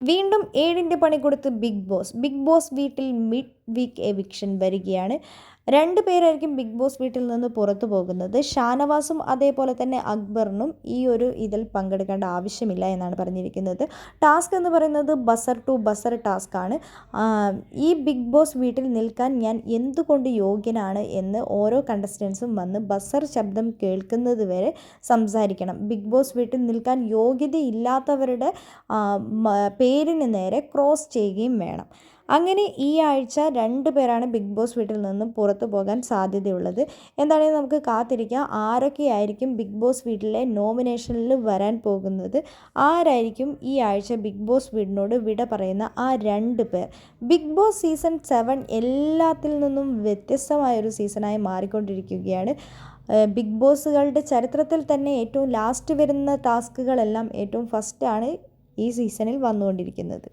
വീണ്ടും ഏഴിന്റെ പണി കൊടുത്ത് ബിഗ് ബോസ്. ബിഗ് ബോസ് വീട്ടിൽ മിഡ് വീക്ക് എവിക്ഷൻ വരികയാണ്. രണ്ട് പേരായിരിക്കും ബിഗ് ബോസ് വീട്ടിൽ നിന്ന് പുറത്തു പോകുന്നത്. ഷാനവാസും അതേപോലെ തന്നെ അക്ബറിനും ഈ ഒരു ഇതിൽ പങ്കെടുക്കേണ്ട ആവശ്യമില്ല എന്നാണ് പറഞ്ഞിരിക്കുന്നത്. ടാസ്ക് എന്ന് പറയുന്നത് ബസർ ടു ബസർ ടാസ്ക് ആണ്. ഈ ബിഗ് ബോസ് വീട്ടിൽ നിൽക്കാൻ ഞാൻ എന്തുകൊണ്ട് യോഗ്യനാണ് എന്ന് ഓരോ കണ്ടസ്റ്റൻസും വന്ന് ബസർ ശബ്ദം കേൾക്കുന്നത് വരെ സംസാരിക്കണം. ബിഗ് ബോസ് വീട്ടിൽ നിൽക്കാൻ യോഗ്യതയില്ലാത്തവരുടെ പേരിന് നേരെ ക്രോസ് ചെയ്യുകയും വേണം. അങ്ങനെ ഈ ആഴ്ച രണ്ട് പേരാണ് ബിഗ് ബോസ് വീട്ടിൽ നിന്ന് പുറത്തു പോകാൻ സാധ്യതയുള്ളത്. എന്താണെങ്കിൽ നമുക്ക് കാത്തിരിക്കാം. ആരൊക്കെയായിരിക്കും ബിഗ് ബോസ് വീട്ടിലെ നോമിനേഷനിൽ വരാൻ പോകുന്നത്? ആരായിരിക്കും ഈ ആഴ്ച ബിഗ് ബോസ് വീടിനോട് വിട പറയുന്ന ആ രണ്ട് പേർ? ബിഗ് ബോസ് സീസൺ സെവൻ എല്ലാത്തിൽ നിന്നും വ്യത്യസ്തമായൊരു സീസണായി മാറിക്കൊണ്ടിരിക്കുകയാണ്. ബിഗ് ബോസുകളുടെ ചരിത്രത്തിൽ തന്നെ ഏറ്റവും ലാസ്റ്റ് വരുന്ന ടാസ്കുകളെല്ലാം ഏറ്റവും ഫസ്റ്റാണ് ഈ സീസണിൽ വന്നുകൊണ്ടിരിക്കുന്നത്.